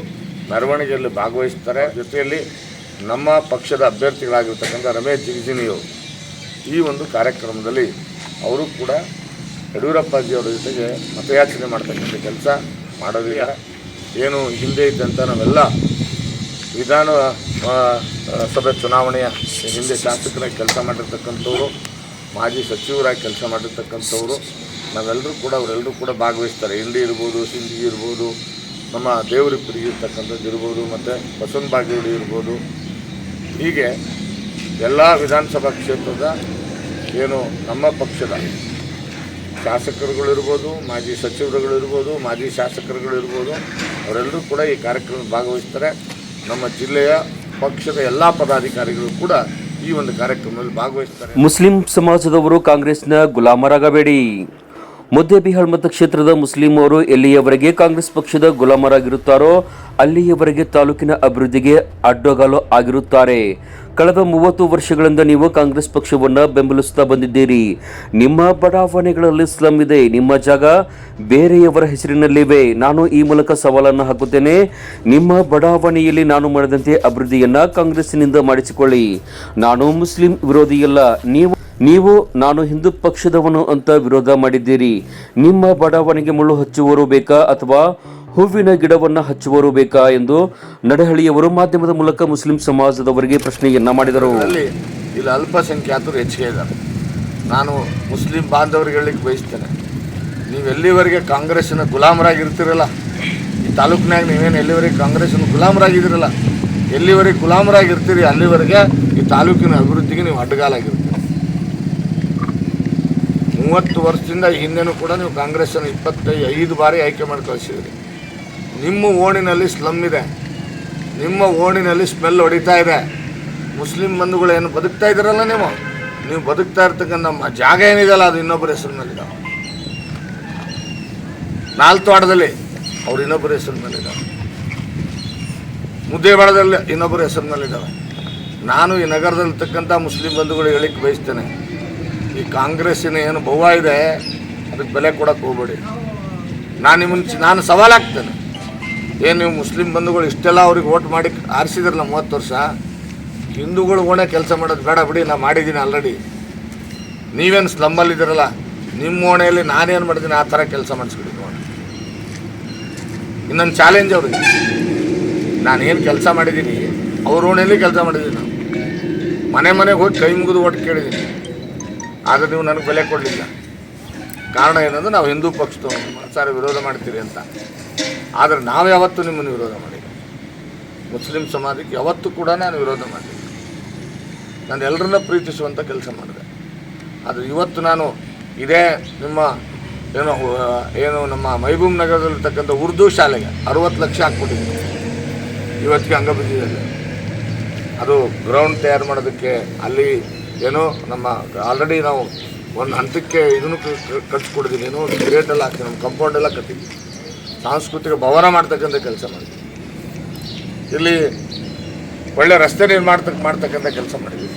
ಮೆರವಣಿಗೆಯಲ್ಲಿ ಭಾಗವಹಿಸ್ತಾರೆ. ಜೊತೆಯಲ್ಲಿ ನಮ್ಮ ಪಕ್ಷದ ಅಭ್ಯರ್ಥಿಗಳಾಗಿರ್ತಕ್ಕಂಥ ರಮೇಶ್ ಜಿಗಜಿನಿಯವರು ಈ ಒಂದು ಕಾರ್ಯಕ್ರಮದಲ್ಲಿ ಅವರು ಕೂಡ ಯಡಿಯೂರಪ್ಪಾಜಿಯವರ ಜೊತೆಗೆ ಮತಯಾಚನೆ ಮಾಡ್ತಕ್ಕಂಥ ಕೆಲಸ ಮಾಡೋದಿಲ್ಲ ಏನು ಹಿಂದೆ ಇದ್ದಂಥ ನಾವೆಲ್ಲ ವಿಧಾನ ಸಭೆ ಚುನಾವಣೆಯ ಹಿಂದೆ ಶಾಸಕರಾಗಿ ಕೆಲಸ ಮಾಡಿರ್ತಕ್ಕಂಥವ್ರು, ಮಾಜಿ ಸಚಿವರಾಗಿ ಕೆಲಸ ಮಾಡಿರ್ತಕ್ಕಂಥವ್ರು, ನಾವೆಲ್ಲರೂ ಕೂಡ ಅವರೆಲ್ಲರೂ ಕೂಡ ಭಾಗವಹಿಸ್ತಾರೆ. ಇಂಡಿ ಇರ್ಬೋದು ಸಿಂಧಿ ಇರ್ಬೋದು, ನಮ್ಮ ದೇವರಿಪ್ಪರಿಗೆ ಇರ್ತಕ್ಕಂಥದ್ದು ಇರ್ಬೋದು, ಮತ್ತು ಬಸವನ ಬಾಗೇವಾಡಿ ಇರ್ಬೋದು ಹೀಗೆ ಎಲ್ಲ ವಿಧಾನಸಭಾ ಕ್ಷೇತ್ರದ ಏನು ನಮ್ಮ ಪಕ್ಷದ ಶಾಸಕರುಗಳಿರ್ಬೋದು, ಮಾಜಿ ಸಚಿವರುಗಳಿರ್ಬೋದು, ಮಾಜಿ ಶಾಸಕರುಗಳಿರ್ಬೋದು, ಅವರೆಲ್ಲರೂ ಕೂಡ ಈ ಕಾರ್ಯಕ್ರಮದಲ್ಲಿ ಭಾಗವಹಿಸ್ತಾರೆ. ನಮ್ಮ ಜಿಲ್ಲೆಯ ಪಕ್ಷದ ಎಲ್ಲ ಪದಾಧಿಕಾರಿಗಳು ಕೂಡ ಈ ಒಂದು ಕಾರ್ಯಕ್ರಮದಲ್ಲಿ ಭಾಗವಹಿಸ್ತಾರೆ. ಮುಸ್ಲಿಂ ಸಮಾಜದವರು ಕಾಂಗ್ರೆಸ್ನ ಗುಲಾಮರಾಗಬೇಡಿ. ಮುದ್ದೇಬಿಹಾಳ್ ಮತಕ್ಷೇತ್ರದ ಮುಸ್ಲಿಮರು ಎಲ್ಲಿಯವರೆಗೆ ಕಾಂಗ್ರೆಸ್ ಪಕ್ಷದ ಗುಲಾಮರಾಗಿರುತ್ತಾರೋ ಅಲ್ಲಿಯವರೆಗೆ ತಾಲೂಕಿನ ಅಭಿವೃದ್ಧಿಗೆ ಅಡ್ಡಗಾಲು ಆಗಿರುತ್ತಾರೆ. ಕಳೆದ ಮೂವತ್ತು ವರ್ಷಗಳಿಂದ ನೀವು ಕಾಂಗ್ರೆಸ್ ಪಕ್ಷವನ್ನು ಬೆಂಬಲಿಸುತ್ತಾ ಬಂದಿದ್ದೀರಿ. ನಿಮ್ಮ ಬಡಾವಣೆಗಳಲ್ಲಿ ಸ್ಲಂ ಇದೆ. ನಿಮ್ಮ ಜಾಗ ಬೇರೆಯವರ ಹೆಸರಿನಲ್ಲಿವೆ. ನಾನು ಈ ಮೂಲಕ ಸವಾಲನ್ನು ಹಾಕುತ್ತೇನೆ. ನಿಮ್ಮ ಬಡಾವಣೆಯಲ್ಲಿ ನಾನು ಮಾಡಿದಂತೆ ಅಭಿವೃದ್ಧಿಯನ್ನು ಕಾಂಗ್ರೆಸ್ಸಿನಿಂದ ಮಾಡಿಸಿಕೊಳ್ಳಿ. ನಾನು ಮುಸ್ಲಿಂ ವಿರೋಧಿಯಲ್ಲ. ನೀವು ನೀವು, ನಾನು ಹಿಂದೂ ಪಕ್ಷದವನು ಅಂತ ವಿರೋಧ ಮಾಡಿದ್ದೀರಿ. ನಿಮ್ಮ ಬಡಾವಣೆಗೆ ಮುಳ್ಳು ಹಚ್ಚುವರು ಬೇಕಾ ಅಥವಾ ಹೂವಿನ ಗಿಡವನ್ನು ಹಚ್ಚುವರು ಬೇಕಾ ಎಂದು ನಡಹಳ್ಳಿಯವರು ಮಾಧ್ಯಮದ ಮೂಲಕ ಮುಸ್ಲಿಂ ಸಮಾಜದವರಿಗೆ ಪ್ರಶ್ನೆಯನ್ನ ಮಾಡಿದರು. ಇಲ್ಲಿ ಅಲ್ಪಸಂಖ್ಯಾತರು ಹೆಚ್ಚಿಗೆ ಇದ್ದಾರೆ. ನಾನು ಮುಸ್ಲಿಂ ಬಾಂಧವರಿಗೆ ಹೇಳಲಿಕ್ಕೆ ಬಯಸ್ತೇನೆ. ನೀವು ಎಲ್ಲಿವರೆಗೆ ಕಾಂಗ್ರೆಸ್ಸಿನ ಗುಲಾಮರಾಗಿರ್ತೀರಲ್ಲ, ಈ ತಾಲೂಕಿನಾಗ ನೀವೇನು ಎಲ್ಲಿವರೆಗೆ ಕಾಂಗ್ರೆಸ್ನ ಗುಲಾಮರಾಗಿದ್ದೀರಲ್ಲ, ಎಲ್ಲಿವರೆಗೆ ಗುಲಾಮರಾಗಿರ್ತೀರಿ, ಅಲ್ಲಿವರೆಗೆ ಈ ತಾಲೂಕಿನ ಅಭಿವೃದ್ಧಿಗೆ ನೀವು ಅಡ್ಡಗಾಲಾಗಿರ್ತೀರಿ. ಮೂವತ್ತು ವರ್ಷದಿಂದ ಹಿಂದೆನೂ ಕೂಡ ನೀವು ಕಾಂಗ್ರೆಸ್ಸನ್ನು ಇಪ್ಪತ್ತೈದು ಐದು ಬಾರಿ ಆಯ್ಕೆ ಮಾಡಿ ಕಳಿಸಿದ್ರಿ ನಿಮ್ಮ ಓಣಿನಲ್ಲಿ ಸ್ಲಮ್ ಇದೆ. ನಿಮ್ಮ ಓಣಿನಲ್ಲಿ ಸ್ಮೆಲ್ ಹೊಡಿತಾ ಇದೆ. ಮುಸ್ಲಿಂ ಬಂಧುಗಳು ಏನು ಬದುಕ್ತಾ ಇದ್ದೀರಲ್ಲ ನೀವು? ನೀವು ಬದುಕ್ತಾ ಇರ್ತಕ್ಕಂಥ ನಮ್ಮ ಜಾಗ ಏನಿದೆಯಲ್ಲ ಅದು ಇನ್ನೊಬ್ಬರ ಹೆಸರಿನಲ್ಲಿದ್ದಾವೆ ನಾಲ್ತೋಡದಲ್ಲಿ ಅವ್ರು ಇನ್ನೊಬ್ಬರ ಹೆಸರಿನಲ್ಲಿದ್ದಾವೆ ಮುದ್ದೇವಾಡದಲ್ಲಿ ಇನ್ನೊಬ್ಬರ ಹೆಸರಿನಲ್ಲಿದ್ದಾವೆ ನಾನು ಈ ನಗರದಲ್ಲಿರ್ತಕ್ಕಂಥ ಮುಸ್ಲಿಂ ಬಂಧುಗಳು ಹೇಳಿಕ್ಕೆ ಬಯಸ್ತೇನೆ. ಈ ಕಾಂಗ್ರೆಸ್ಸಿನ ಏನು ಭವ ಇದೆ, ಅದಕ್ಕೆ ಬೆಲೆ ಕೊಡಕ್ಕೆ ಹೋಗ್ಬೇಡಿ. ನಾನು ನಿಮ್ಮನ್ನು ನಾನು ಸವಾಲಾಗ್ತೇನೆ ಏನು ನೀವು ಮುಸ್ಲಿಂ ಬಂಧುಗಳು ಇಷ್ಟೆಲ್ಲ ಅವ್ರಿಗೆ ಓಟ್ ಮಾಡಿ ಆರಿಸಿದ್ರಲ್ಲ ಮೂವತ್ತು ವರ್ಷ? ಹಿಂದೂಗಳು ಓಣೆ ಕೆಲಸ ಮಾಡೋದು ಬೇಡ ಬಿಡಿ ನಾನು ಮಾಡಿದ್ದೀನಿ ಆಲ್ರೆಡಿ ನೀವೇನು ಸ್ಲಮ್ಮಲ್ಲಿದ್ದೀರಲ್ಲ, ನಿಮ್ಮ ಓಣೆಯಲ್ಲಿ ನಾನೇನು ಮಾಡಿದ್ದೀನಿ ಆ ಥರ ಕೆಲಸ ಮಾಡಿಸ್ಬಿಡಿ ನೋಡಿ ಇನ್ನೊಂದು ಚಾಲೆಂಜ್ ಅವ್ರಿಗೆ. ನಾನೇನು ಕೆಲಸ ಮಾಡಿದ್ದೀನಿ, ಅವ್ರ ಓಣೆಯಲ್ಲಿ ಕೆಲಸ ಮಾಡಿದ್ದೀನಿ. ನಾನು ಮನೆ ಮನೆಗೆ ಹೋಗಿ ಕೈ ಮುಗಿದು ಓಟ್ ಕೇಳಿದ್ದೀನಿ. ಆದರೆ ನೀವು ನನಗೆ ಬೆಲೆ ಕೊಡಲಿಲ್ಲ. ಕಾರಣ ಏನಂದ್ರೆ ನಾವು ಹಿಂದೂ ಪಕ್ಷದವರು ಮನಸಾರ ವಿರೋಧ ಮಾಡ್ತೀರಿ ಅಂತ. ಆದರೆ ನಾವು ಯಾವತ್ತೂ ನಿಮ್ಮನ್ನು ವಿರೋಧ ಮಾಡಿಲ್ಲ. ಮುಸ್ಲಿಂ ಸಮಾಜಕ್ಕೆ ಯಾವತ್ತೂ ಕೂಡ ನಾನು ವಿರೋಧ ಮಾಡಿಲ್ಲ. ನಾನು ಎಲ್ಲರನ್ನ ಪ್ರೀತಿಸುವಂಥ ಕೆಲಸ ಮಾಡಿದೆ. ಆದರೆ ಇವತ್ತು ನಾನು ಇದೇ ನಿಮ್ಮ ಏನು ಏನು ನಮ್ಮ ಮೈಭೂಮ್ ನಗರದಲ್ಲಿರ್ತಕ್ಕಂಥ ಉರ್ದು ಶಾಲೆಗೆ ಅರುವತ್ತು ಲಕ್ಷ ಹಾಕ್ಬಿಟ್ಟಿದ್ದೀನಿ. ಇವತ್ತಿಗೆ ಅಂಗಬಿದ್ದಿದೆ ಅದು ಗ್ರೌಂಡ್ ತಯಾರು ಮಾಡೋದಕ್ಕೆ ಅಲ್ಲಿ ಏನೋ ನಮ್ಮ ಆಲ್ರೆಡಿ ನಾವು ಒಂದು ಹಂತಕ್ಕೆ ಇದನ್ನು ಕಟ್ಸ್ಕೊಡಿದ್ದೀನಿ ಏನೋ ಗ್ರೇಟ್ ಎಲ್ಲ ಹಾಕ್ತೀವಿ ನಮ್ಮ ಕಂಪೌಂಡ್ ಎಲ್ಲ ಕಟ್ಟಿದ್ವಿ ಸಾಂಸ್ಕೃತಿಕ ಭವನ ಮಾಡ್ತಕ್ಕಂಥ ಕೆಲಸ ಮಾಡಿದ್ವಿ ಇಲ್ಲಿ ಒಳ್ಳೆ ರಸ್ತೆ ನಿರ್ಮಾಣ ಮಾಡ್ತಕ್ಕಂಥ ಕೆಲಸ ಮಾಡಿದ್ವಿ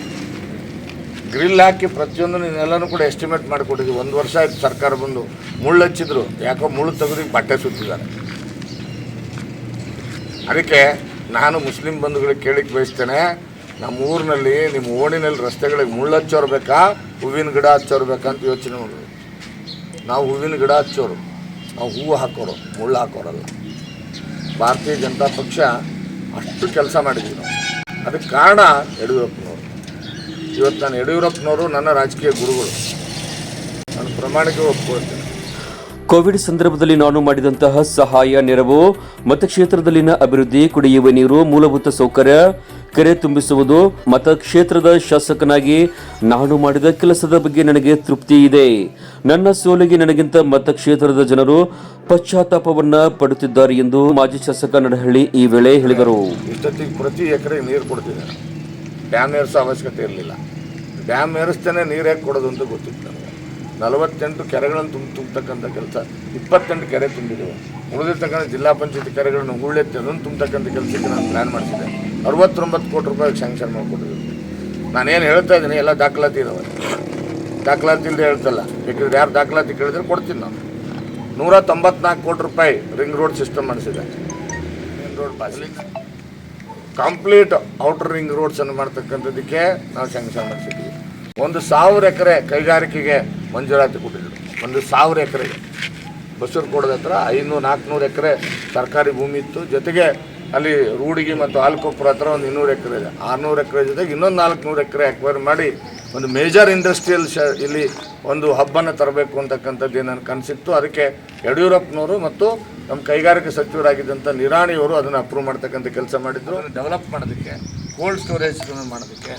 ಗ್ರಿಲ್ ಹಾಕಿ ಪ್ರತಿಯೊಂದು ಎಲ್ಲನೂ ಕೂಡ ಎಸ್ಟಿಮೇಟ್ ಮಾಡಿಕೊಟ್ಟಿದ್ವಿ ಒಂದು ವರ್ಷ ಆಯ್ತು ಸರ್ಕಾರ ಬಂದು ಮುಳ್ಳು ಹಚ್ಚಿದ್ರು. ಯಾಕೋ ಮುಳ್ಳು ತೆಗೆದು ಬಟ್ಟೆ ಸುತ್ತಿದ್ದಾರೆ. ಅದಕ್ಕೆ ನಾನು ಮುಸ್ಲಿಂ ಬಂಧುಗಳಿಗೆ ಕೇಳಿಕ್ಕೆ ಬಯಸ್ತೇನೆ ನಮ್ಮ ಊರಿನಲ್ಲಿ ನಿಮ್ಮ ಓಣಿನಲ್ಲಿ ರಸ್ತೆಗಳಿಗೆ ಮುಳ್ಳು ಹಚ್ಚೋರು ಬೇಕಾ ಹೂವಿನ ಗಿಡ ಹಚ್ಚೋರು ಬೇಕಾ ಅಂತ ಯೋಚನೆ ಮಾಡೋದು. ನಾವು ಹೂವಿನ ಗಿಡ ಹಚ್ಚೋರು. ನಾವು ಹೂವು ಹಾಕೋರು, ಮುಳ್ಳು ಹಾಕೋರಲ್ಲ. ಭಾರತೀಯ ಜನತಾ ಪಕ್ಷ ಅಷ್ಟು ಕೆಲಸ ಮಾಡಿದ್ವಿ ನಾವು. ಅದಕ್ಕೆ ಕಾರಣ ಯಡಿಯೂರಪ್ಪನವರು. ಇವತ್ತು ನಾನು ಯಡಿಯೂರಪ್ಪನವರು ನನ್ನ ರಾಜಕೀಯ ಗುರುಗಳು. ನಾನು ಪ್ರಮಾಣಕ್ಕೆ ಒಪ್ಕೊಳ್ತೇನೆ. ಕೋವಿಡ್ ಸಂದರ್ಭದಲ್ಲಿ ನಾನು ಮಾಡಿದಂತಹ ಸಹಾಯ ನೆರವು, ಮತಕ್ಷೇತ್ರದಲ್ಲಿನ ಅಭಿವೃದ್ಧಿ, ಕುಡಿಯುವ ನೀರು, ಮೂಲಭೂತ ಸೌಕರ್ಯ ಕೆರೆ ತುಂಬಿಸುವುದು ಮತಕ್ಷೇತ್ರದ ಶಾಸಕನಾಗಿ ನಾನು ಮಾಡಿದ ಕೆಲಸದ ಬಗ್ಗೆ ನನಗೆ ತೃಪ್ತಿ ಇದೆ. ನನ್ನ ಸೋಲಿಗೆ ನನಗಿಂತ ಮತಕ್ಷೇತ್ರದ ಜನರು ಪಶ್ಚಾತ್ತಾಪವನ್ನ ಪಡುತ್ತಿದ್ದಾರೆ ಎಂದು ಮಾಜಿ ಶಾಸಕ ನಡಹಳ್ಳಿ ಈ ವೇಳೆ ಹೇಳಿದರು. ಇಷ್ಟೊತ್ತಿಗೆ ಪ್ರತಿ ಎಕರೆ ನೀರು ಕೊಡ್ತಿದ್ದಾರೆ. ಡ್ಯಾಮ್ ಏರಿಸೋ ಅವಶ್ಯಕತೆ ಇರಲಿಲ್ಲ. ಡ್ಯಾಮ್ ಏರಿಸ್ತೇನೆ ನೀರು ಹೇಗೆ ಕೊಡೋದು ಅಂತ ಗೊತ್ತಿತ್ತು ನಲವತ್ತೆಂಟು ಕೆರೆಗಳನ್ನು ತುಂಬ ತುಂಬತಕ್ಕಂಥ ಕೆಲಸ. ಇಪ್ಪತ್ತೆಂಟು ಕೆರೆ ತುಂಬಿದೆ ಉಳಿದಿರ್ತಕ್ಕಂಥ ಜಿಲ್ಲಾ ಪಂಚಾಯತ್ ಕೆರೆಗಳನ್ನು ಉಳ್ಳೆತ್ತಿ ಅದನ್ನು ತುಂಬತಕ್ಕಂಥ ಕೆಲಸಕ್ಕೆ ನಾನು ಪ್ಲ್ಯಾನ್ ಮಾಡಿಸಿದೆ ಅರವತ್ತೊಂಬತ್ತು ಕೋಟಿ ರೂಪಾಯಿ ಸ್ಯಾಂಕ್ಷನ್ ಮಾಡಿಕೊಟ್ಟಿದ್ದೀನಿ ನಾನೇನು ಹೇಳ್ತಾ ಇದ್ದೀನಿ, ಎಲ್ಲ ದಾಖಲಾತಿ ಇದಾವೆ. ದಾಖಲಾತಿ ಇಲ್ಲದೆ ಹೇಳ್ತಲ್ಲ. ಬೇಕಿದ್ರೆ ಯಾರು ದಾಖಲಾತಿ ಕೇಳಿದ್ರೆ ಕೊಡ್ತೀನಿ ನಾನು. ನೂರ ತೊಂಬತ್ನಾಲ್ಕು ಕೋಟಿ ರೂಪಾಯಿ ರಿಂಗ್ ರೋಡ್ ಸಿಸ್ಟಮ್ ಮಾಡಿಸಿದೆ. ರಿಂಗ್ ರೋಡ್ ಪಾಸ್ಲಿಂಗ್ ಕಂಪ್ಲೀಟ್ ಔಟರ್ ರಿಂಗ್ ರೋಡ್ಸನ್ನು ಮಾಡ್ತಕ್ಕಂಥದ್ದಕ್ಕೆ ನಾವು ಸ್ಯಾಂಕ್ಷನ್ ಮಾಡಿಸಿದ್ವಿ. ಒಂದು ಸಾವಿರ ಎಕರೆ ಕೈಗಾರಿಕೆಗೆ ಮಂಜೂರಾತಿ ಕೊಟ್ಟಿದ್ರು. ಒಂದು ಸಾವಿರ ಎಕರೆಗೆ. ಬಸೂರು ಹತ್ರ ಐನೂರು, ನಾಲ್ಕುನೂರು ಎಕರೆ ಸರ್ಕಾರಿ ಭೂಮಿ ಇತ್ತು. ಜೊತೆಗೆ ಅಲ್ಲಿ ರೂಡಿಗೆ ಮತ್ತು ಆಲ್ಕೊಪ್ಪರ ಹತ್ರ ಒಂದು ಇನ್ನೂರು ಎಕರೆ ಇದೆ. ಆರುನೂರು ಎಕರೆ ಜೊತೆಗೆ ಇನ್ನೊಂದು ನಾಲ್ಕುನೂರು ಎಕರೆ ಅಕ್ವೈರ್ ಮಾಡಿ ಒಂದು ಮೇಜರ್ ಇಂಡಸ್ಟ್ರಿಯಲ್ ಶ ಇಲ್ಲಿ ಒಂದು ಹಬ್ಬನ ತರಬೇಕು ಅಂತಕ್ಕಂಥದ್ದು ನನ್ನ ಕನಸಿತ್ತು. ಅದಕ್ಕೆ ಯಡಿಯೂರಪ್ಪನವರು ಮತ್ತು ನಮ್ಮ ಕೈಗಾರಿಕೆ ಸಚಿವರಾಗಿದ್ದಂಥ ನಿರಾಣಿಯವರು ಅದನ್ನು ಅಪ್ರೂವ್ ಮಾಡ್ತಕ್ಕಂಥ ಕೆಲಸ ಮಾಡಿದ್ರು. ಡೆವಲಪ್ ಮಾಡೋದಕ್ಕೆ ಕೋಲ್ಡ್ ಸ್ಟೋರೇಜ್ ಮಾಡೋದಕ್ಕೆ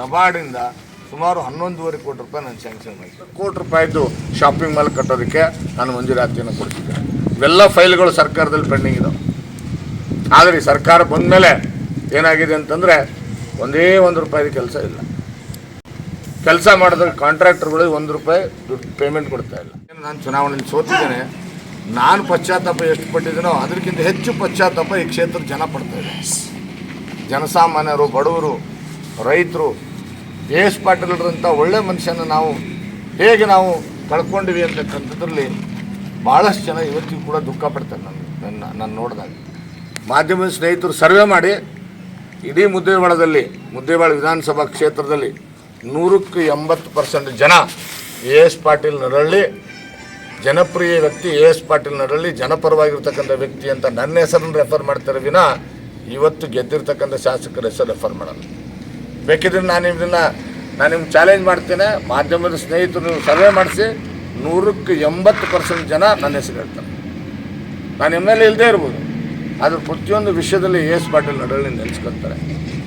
ನಬಾರ್ಡಿಂದ ಸುಮಾರು ಹನ್ನೊಂದುವರೆ ಕೋಟಿ ರೂಪಾಯಿ ನಾನು ಸ್ಯಾಂಕ್ಷನ್ ಮಾಡಿದ್ದೆ ಕೋಟಿ ರೂಪಾಯಿದ್ದು ಶಾಪಿಂಗ್ ಮಾಲ್ ಕಟ್ಟೋದಕ್ಕೆ ನಾನು ಮಂಜೂರಾತಿಯನ್ನು ಕೊಡ್ತಿದ್ದೆ. ಇವೆಲ್ಲ ಫೈಲ್ಗಳು ಸರ್ಕಾರದಲ್ಲಿ ಪೆಂಡಿಂಗ್ ಇದಾವೆ. ಆದರೆ ಈ ಸರ್ಕಾರ ಬಂದಮೇಲೆ ಏನಾಗಿದೆ ಅಂತಂದರೆ ಒಂದೇ ಒಂದು ರೂಪಾಯಿ ಕೆಲಸ ಇಲ್ಲ. ಕೆಲಸ ಮಾಡಿದ್ರೆ ಕಾಂಟ್ರಾಕ್ಟರ್ಗಳು ಒಂದು ರೂಪಾಯಿ ದುಡ್ಡು ಪೇಮೆಂಟ್ ಕೊಡ್ತಾ ಇಲ್ಲ. ನಾನು ಚುನಾವಣೆಯಲ್ಲಿ ಸೋತಿದ್ದೇನೆ. ನಾನು ಪಶ್ಚಾತ್ತಾಪ ಎಷ್ಟು ಪಟ್ಟಿದ್ದೀನೋ ಅದಕ್ಕಿಂತ ಹೆಚ್ಚು ಪಶ್ಚಾತ್ತಾಪ ಈ ಕ್ಷೇತ್ರದ ಜನ ಪಡ್ತಾ ಇದೆ ಜನಸಾಮಾನ್ಯರು ಬಡವರು ರೈತರು ಎಸ್ ಪಾಟೀಲ್ರಂಥ ಒಳ್ಳೆ ಮನುಷ್ಯನ ನಾವು ಹೇಗೆ ನಾವು ಕಳ್ಕೊಂಡ್ವಿ ಅಂತಕ್ಕಂಥದ್ರಲ್ಲಿ ಭಾಳಷ್ಟು ಜನ ಇವತ್ತಿಗೂ ಕೂಡ ದುಃಖ ಪಡ್ತಾರೆ ನಾನು ನನ್ನ ನಾನು ನೋಡಿದಾಗ. ಮಾಧ್ಯಮದ ಸ್ನೇಹಿತರು ಸರ್ವೆ ಮಾಡಿ, ಇಡೀ ಮುದ್ದೇವಾಳದಲ್ಲಿ ಮುದ್ದೇವಾಳ ವಿಧಾನಸಭಾ ಕ್ಷೇತ್ರದಲ್ಲಿ ನೂರಕ್ಕೆ ಎಂಬತ್ತು ಪರ್ಸೆಂಟ್ ಜನ ಎ ಎಸ್ ಪಾಟೀಲ್ ನರಳ್ಳಿ, ಜನಪ್ರಿಯ ವ್ಯಕ್ತಿ ಎ ಎಸ್ ಪಾಟೀಲ್ ನರಳ್ಳಿ, ಜನಪರವಾಗಿರ್ತಕ್ಕಂಥ ವ್ಯಕ್ತಿ ಅಂತ ನನ್ನ ಹೆಸರನ್ನು ರೆಫರ್ ಮಾಡ್ತಾರೆ ವಿನ ಇವತ್ತು ಗೆದ್ದಿರ್ತಕ್ಕಂಥ ಶಾಸಕರ ಹೆಸರು ರೆಫರ್ ಮಾಡಲ್ಲ. ಬೇಕಿದ್ರೆ ನಾನು ಇದನ್ನು, ನಾನು ನಿಮ್ಗೆ ಚಾಲೆಂಜ್ ಮಾಡ್ತೇನೆ. ಮಾಧ್ಯಮದ ಸ್ನೇಹಿತರು ಸರ್ವೆ ಮಾಡಿಸಿ, ನೂರಕ್ಕೆ ಎಂಬತ್ತು ಪರ್ಸೆಂಟ್ ಜನ ನನ್ನ ಹೆಸರು ಹೇಳ್ತಾರೆ. ನಾನು ಎಂ ಎಲ್ ಎ ಇಲ್ಲದೇ ಇರ್ಬೋದು. ಆದರೆ ಪ್ರತಿಯೊಂದು ವಿಷಯದಲ್ಲಿ ಎ ಎಸ್ ಪಾಟೀಲ್ ನಡಳ್ಳಿ ನೆನೆಸ್ಕೊಂತಾರೆ.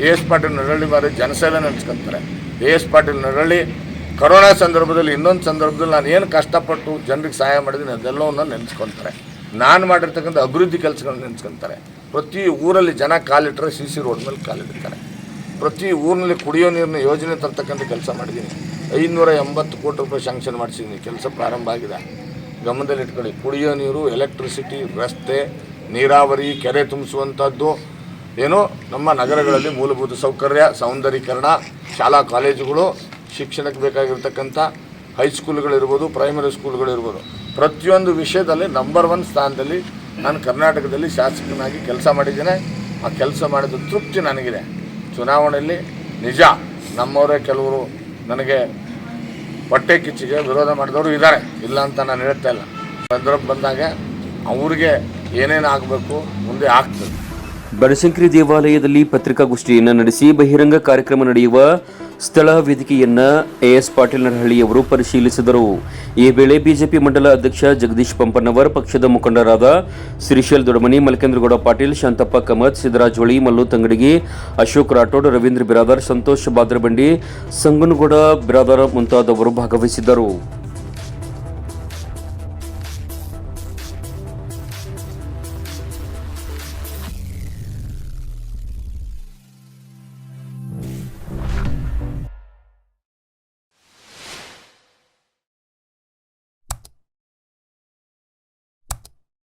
ಎ ಎಸ್ ಪಾಟೀಲ್ ನಡಳ್ಳಿ ಬಾರಿ ಜನಸೇವೆ ನೆನೆಸ್ಕೊಂತಾರೆ. A S Patil Nadalli corona ಸಂದರ್ಭದಲ್ಲಿ ಇನ್ನೊಂದು ಸಂದರ್ಭದಲ್ಲಿ ನಾನು ಏನು ಕಷ್ಟಪಟ್ಟು ಜನರಿಗೆ ಸಹಾಯ ಮಾಡಿದ್ದೀನಿ, ಅದೆಲ್ಲವನ್ನ ನೆನೆಸ್ಕೊತಾರೆ. ನಾನು ಮಾಡಿರ್ತಕ್ಕಂಥ ಅಭಿವೃದ್ಧಿ ಕೆಲಸಗಳನ್ನ ನೆನೆಸ್ಕೊಂತಾರೆ. ಪ್ರತಿ ಊರಲ್ಲಿ ಜನ ಕಾಲಿಟ್ಟರೆ ಸಿ ಸಿ ರೋಡ್ ಮೇಲೆ ಕಾಲಿಡ್ತಾರೆ. ಪ್ರತಿ ಊರಿನಲ್ಲಿ ಕುಡಿಯೋ ನೀರಿನ ಯೋಜನೆ ತರ್ತಕ್ಕಂಥ ಕೆಲಸ ಮಾಡಿದ್ದೀನಿ. ಐನೂರ ಎಂಬತ್ತು ಕೋಟಿ ರೂಪಾಯಿ ಶಾಂಕ್ಷನ್ ಮಾಡಿಸಿದ್ದೀನಿ. ಕೆಲಸ ಪ್ರಾರಂಭ ಆಗಿದೆ. ಗಮನದಲ್ಲಿ ಇಟ್ಕೊಳ್ಳಿ. ಕುಡಿಯೋ ನೀರು ಎಲೆಕ್ಟ್ರಿಸಿಟಿ ರಸ್ತೆ, ನೀರಾವರಿ, ಕೆರೆ ತುಂಬಿಸುವಂಥದ್ದು. ಏನು? ನಮ್ಮ ನಗರಗಳಲ್ಲಿ ಮೂಲಭೂತ ಸೌಕರ್ಯ ಸೌಂದರೀಕರಣ ಶಾಲಾ ಕಾಲೇಜುಗಳು, ಶಿಕ್ಷಣಕ್ಕೆ ಬೇಕಾಗಿರ್ತಕ್ಕಂಥ ಹೈಸ್ಕೂಲ್ಗಳಿರ್ಬೋದು ಪ್ರೈಮರಿ ಸ್ಕೂಲ್ಗಳಿರ್ಬೋದು ಪ್ರತಿಯೊಂದು ವಿಷಯದಲ್ಲಿ ನಂಬರ್ ಒನ್ ಸ್ಥಾನದಲ್ಲಿ ನಾನು ಕರ್ನಾಟಕದಲ್ಲಿ ಶಾಸಕನಾಗಿ ಕೆಲಸ ಮಾಡಿದ್ದೇನೆ. ಆ ಕೆಲಸ ಮಾಡಿದ ತೃಪ್ತಿ ನನಗಿದೆ. ಚುನಾವಣೆಯಲ್ಲಿ ನಿಜ ನಮ್ಮವರೇ ಕೆಲವರು ನನಗೆ ಹೊಟ್ಟೆ ಕಿಚ್ಚಿಗೆ ವಿರೋಧ ಮಾಡಿದವರು ಇದ್ದಾರೆ. ಇಲ್ಲ ಅಂತ ನಾನು ಹೇಳ್ತಾ ಇಲ್ಲ. ಸಂದರ್ಭ ಬಂದಾಗ ಅವ್ರಿಗೆ ಏನೇನು ಆಗಬೇಕು ಮುಂದೆ ಆಗ್ತದೆ. ಬನಶಂಕರಿ ದೇವಾಲಯದಲ್ಲಿ ಪತ್ರಿಕಾಗೋಷ್ಠಿಯನ್ನು ನಡೆಸಿ ಬಹಿರಂಗ ಕಾರ್ಯಕ್ರಮ ನಡೆಯುವ ಸ್ಥಳ ವೇದಿಕೆಯನ್ನ ಎಎಸ್ ಪಾಟೀಲ್ ನರಹಳ್ಳಿಯವರು ಪರಿಶೀಲಿಸಿದರು. ಈ ವೇಳೆ ಬಿಜೆಪಿ ಮಂಡಲ ಅಧ್ಯಕ್ಷ ಜಗದೀಶ್ ಪಂಪನವರ್, ಪಕ್ಷದ ಮುಖಂಡರಾದ ಶ್ರೀಶೈಲ್ ದೊಡಮನಿ ಮಲ್ಕೇಂದ್ರಗೌಡ ಪಾಟೀಲ್, ಶಾಂತಪ್ಪ ಕಮತ್ ಸಿದ್ದರಾಜ್ ಹೊಳಿ, ಮಲ್ಲು ತಂಗಡಿಗಿ, ಅಶೋಕ್ ರಾಠೋಡ್, ರವೀಂದ್ರ ಬಿರಾದರ್, ಸಂತೋಷ್ ಬಾದ್ರಬಂಡಿ, ಸಂಗನಗೌಡ ಬಿರಾದರ್ ಮುಂತಾದವರು ಭಾಗವಹಿಸಿದ್ದರು.